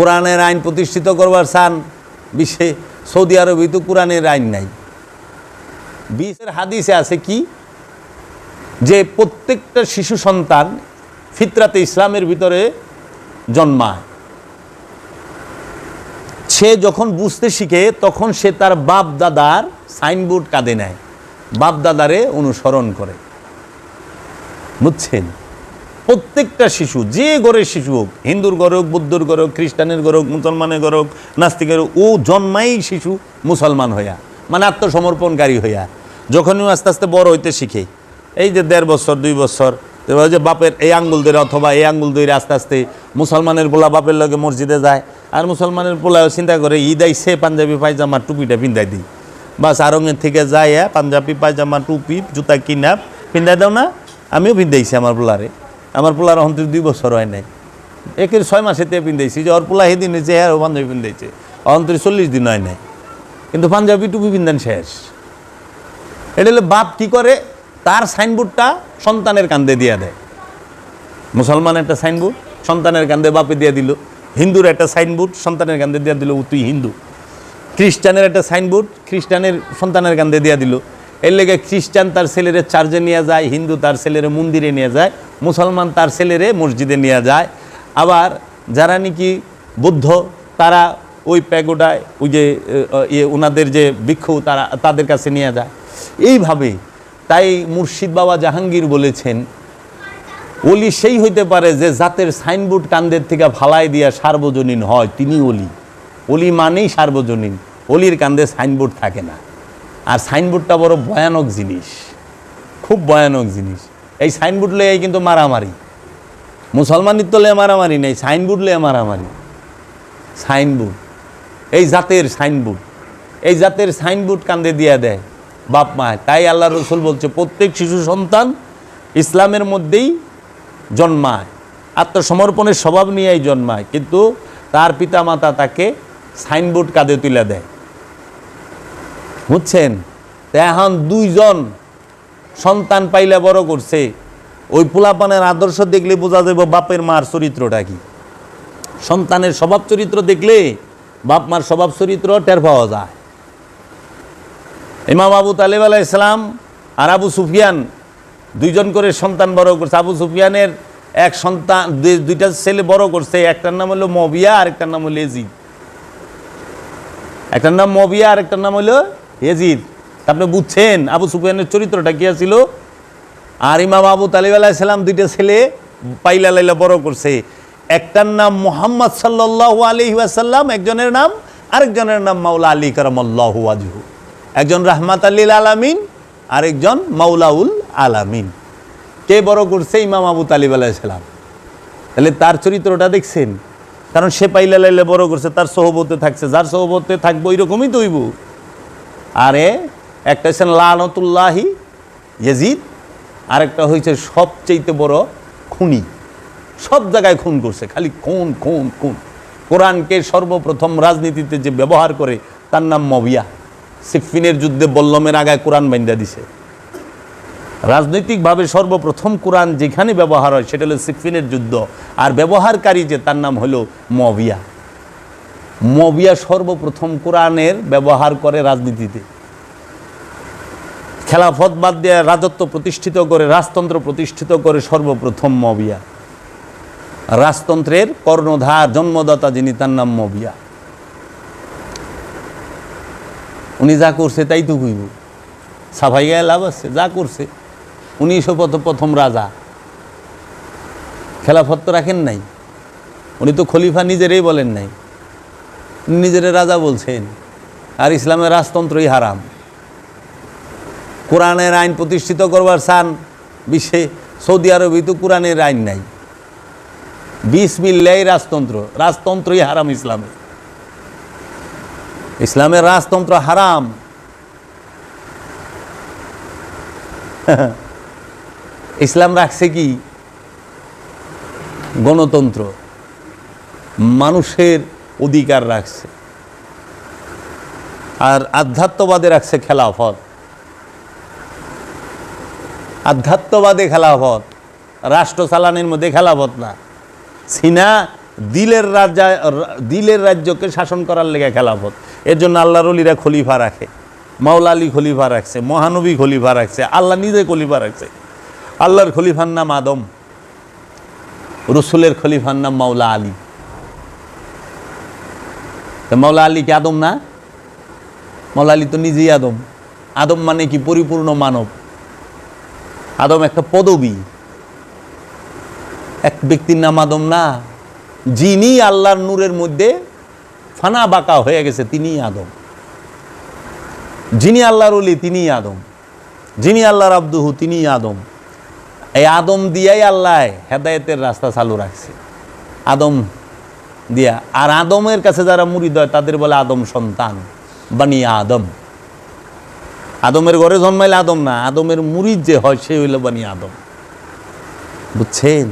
কোরআনের আইন প্রতিষ্ঠিত করবার চান, বিশ্বে সৌদি আরবে তো কোরআনের আইন নাই। বিশের হাদিসে আছে কি? যে প্রত্যেকটা শিশু সন্তান ফিতরাতে ইসলামের ভিতরে জন্মায়। সে যখন বুঝতে শিখে, তখন সে তার বাপ দাদার সাইনবোর্ড কাঁধে নেয়। বাপ দাদারে অনুসরণ করে। বুঝছেন? প্রত্যেকটা শিশু, যে ঘরের শিশু হোক, হিন্দুর ঘরে হোক, বৌদ্ধর ঘরে হোক, খ্রিস্টানের ঘরে হোক, মুসলমানের ঘরে হোক, নাস্তিকের ও জন্মাই শিশু মুসলমান হইয়া মানে আত্মসমর্পণকারী হইয়া, যখনই আস্তে আস্তে বড় হইতে শিখে। এই যে দেড় বছর, দুই বছর যে বাপের এই আঙ্গুল ধরে অথবা এই আঙ্গুল ধরে আস্তে আস্তে মুসলমানের পোলা বাপের লগে মসজিদে যায়, আর মুসলমানের পোলাও চিন্তা করে, ঈদ আইসে পাঞ্জাবি পায়জামা টুপিটা পিন্ধাই দিই। বাস আরঙের থেকে যায় পাঞ্জাবি, পায়জামা, টুপি, জুতা কিনা পিন্ধাই দাও না, আমিও পিন্ধাইছি আমার পোলারে। আমার পোলার অন্তর দুই বছর হয় নাই। একের ছয় মাসেতে পিন্ধাইছি, যে ওর পোলা সেদিন হয়েছে হ্যাঁ পাঞ্জাবি পিন্ধাইছে। অন্তর চল্লিশ দিন হয় নাই। কিন্তু পাঞ্জাবি টুপি পিন্ধান শেষ। এটা হলে বাপ কি করে? তার সাইনবোর্ডটা সন্তানের কান্দে দিয়ে দেয়। মুসলমান একটা সাইনবোর্ড, সন্তানের কান্দে বাপে দিয়ে দিল। হিন্দুর একটা সাইনবোর্ড, সন্তানের কান্দে দিয়ে দিল তুই হিন্দু। খ্রিস্টানের একটা সাইনবোর্ড, খ্রিস্টানের সন্তানের কান্দে দিয়ে দিল। এর লেগে খ্রিস্টান তার ছেলেরে চার্চে নিয়ে যায়, হিন্দু তার ছেলেরে মন্দিরে নিয়ে যায়। মুসলমান তার ছেলেরে মসজিদে নিয়ে যায়। আবার যারা নাকি বুদ্ধ, তারা ওই প্যাগোডায় ওই যে ইয়ে ওনাদের যে বৃক্ষ তারা, তাদের কাছে নিয়ে যায়। এইভাবে তাই মুর্শিদ বাবা জাহাঙ্গীর বলেছেন অলি সেই হইতে পারে যে জাতের সাইনবোর্ড কান্দের থেকে ভালাই দিয়া সার্বজনীন হয়, তিনি অলি অলি মানেই সার্বজনীন। অলির কান্দে সাইনবোর্ড থাকে না। আর সাইনবোর্ডটা বড় ভয়ানক জিনিস। খুব ভয়ানক জিনিস। এই সাইনবোর্ড লয়ে কিন্তু মারামারি। মুসলমানির তো লয়ে মারামারি নেই, সাইনবোর্ড লয়ে মারামারি। সাইনবোর্ড, এই জাতের সাইনবোর্ড, এই জাতের সাইনবোর্ড কান্দে দিয়া দেয়, বাপ মা। তাই আল্লাহ রসুল বলছে, প্রত্যেক শিশু সন্তান ইসলামের মধ্যেই জন্মায়, আত্মসমর্পণের স্বভাব নিয়েই জন্মায়, কিন্তু তার পিতামাতা তাকে সাইনবোর্ড কাঁধে তুলে দেয়। বুঝছেন? এখন দুইজন সন্তান পাইলে বড় করছে। ওই পোলাপানের আদর্শ দেখলে বোঝা যাবে বাপের মার চরিত্রটা কি। সন্তানের স্বভাব চরিত্র দেখলে বাপ মার স্বভাব চরিত্র টের পাওয়া যায়। ইমাম আবু তালেব আলাহ ইসলাম আর আবু সুফিয়ান দুইজন করে সন্তান বড় করছে। আবু সুফিয়ানের এক সন্তান দুইটা ছেলে বড় করছে। একটার নাম হলো মবিয়া আর একটার নাম হলো এজিদ একটার নাম মবিয়া আর একটার নাম হলো এজিদ আপনি বুঝছেন আবু সুফিয়ানের চরিত্রটা কি ছিল আর ইমাম আবু তালিব আলাইসাল্লাম দুইটা ছেলে পাইলা লাইলা বড় করছে। একটার নাম মোহাম্মদ সাল্লাহ আলহি আসাল্লাম একজনের নাম আরেকজনের নাম মাওলা আলী কারামল্লাহ আজহু একজন রাহমাত আল্লিল আলামিন, আরেকজন মাওলাউল আলামিন। কে বড় করছে? ইমাম আবু তালিব আলাইসাল্লাম তাহলে তার চরিত্রটা দেখছেন। কারণ সে পাইলা লাইলে বড় করছে, তার সহবতে থাকছে। যার সহবতে থাকব, ওইরকমই তৈব আরে একটা হচ্ছেন লানতুল্লাহি ইয়াজিদ, আরেকটা হয়েছে সবচেয়ে বড় খুনি। সব জায়গায় খুন করছে, খালি খুন খুন খুন। কোরআনকে সর্বপ্রথম রাজনীতিতে যে ব্যবহার করে, তার নাম মবিয়া। সিফিনের যুদ্ধে বল্লমের আগায় কোরআন বাইন্দা দিছে। রাজনৈতিকভাবে সর্বপ্রথম কোরআন যেখানে ব্যবহার হয়, সেটা হলো সিফিনের যুদ্ধ। আর ব্যবহারকারী যে, তার নাম হলো মবিয়া। মবিয়া সর্বপ্রথম কোরআনের ব্যবহার করে রাজনীতিতে। খেলাফত বাদ দিয়ে রাজত্ব প্রতিষ্ঠিত করে, রাজতন্ত্র প্রতিষ্ঠিত করে সর্বপ্রথম মবিয়া। রাজতন্ত্রের কর্ণধার, জন্মদাতা যিনি, তার নাম মবিয়া। উনি যা করছে, তাই তো কইব। সাফাই গায়ে লাভ আছে, যা করছে, উনি প্রথম প্রথম রাজা। খেলাফত তো রাখেন নাই। উনি তো খলিফা নিজেরই বলেন নাই। নিজের রাজা বলছেন। আর ইসলামের রাজতন্ত্রই হারাম। কোরআনের আইন প্রতিষ্ঠিত করবার চান, বিশ্বে সৌদি আরবে তো কোরআনের আইন নাই। বিশ মিল্লাই রাজতন্ত্র, রাজতন্ত্রই হারাম ইসলামে। ইসলামের রাজতন্ত্র হারাম। ইসলাম রাখছে কি? গণতন্ত্র। মানুষের অধিকার রাখছে। আর আধ্যাত্মবাদে রাখছে খেলাফত। আধ্যাত্মবাদে খেলাফত রাষ্ট্র চালানির মধ্যে খেলাফত না। সিনা দিলের রাজা, দিলের রাজ্যকে শাসন করার লেগে খেলাফত এর জন্য আল্লাহর অলিরা খলিফা রাখে মাওলা আলী খলিফা রাখছে, মহানবী খলিফা রাখছে, আল্লাহ নিজে খলিফা রাখছে। আল্লাহর খলিফার নাম আদম, রসুলের খলিফার নাম মাওলা আলী। মাওলা আলী কি আদম না? মাওলা আলী তো নিজেই আদম। আদম মানে কি? পরিপূর্ণ মানব। আদম একটা পদবী। এক ব্যক্তির নাম আদম না, যিনি আল্লাহর নূরের মধ্যে ফানা বাঁকা হয়ে গেছে, তিনিই আদম। যিনি আল্লাহর অলি তিনিই আদম। যিনি আল্লাহর আব্দুহু, তিনিই আদম। এই আদম দিয়াই আল্লাহ হেদায়েতের রাস্তা চালু রাখছে। আদম দিয়া। আর আদমের কাছে যারা মুরিদ হয় তাদের বলে আদম সন্তান, বানি আদম। আদমের ঘরে জন্মাইলে আদম না আদমের মুড়ি যে হয় সে হইল বানি আদম। বুঝছেন?